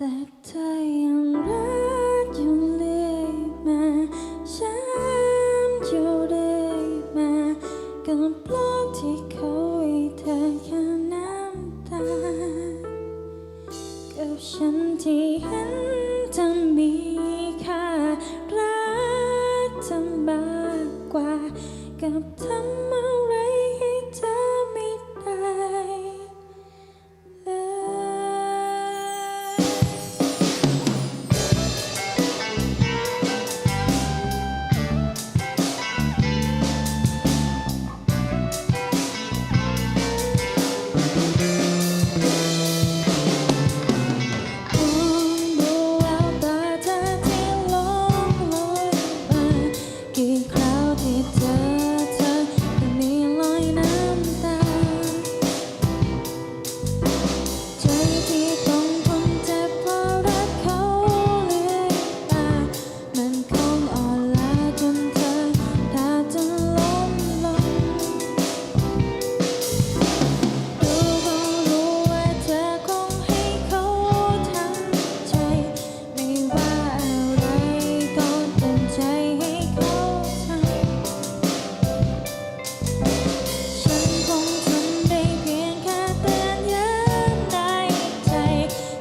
แต่เธอยังรักยู่เลยมาฉันยู่เลยมากับโลกที่เขาให้เธอแค่น้ำตากับฉันที่เห็นเธอมีค่ารักเธมากกว่ากับ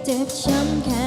เจ็บช้ำแค่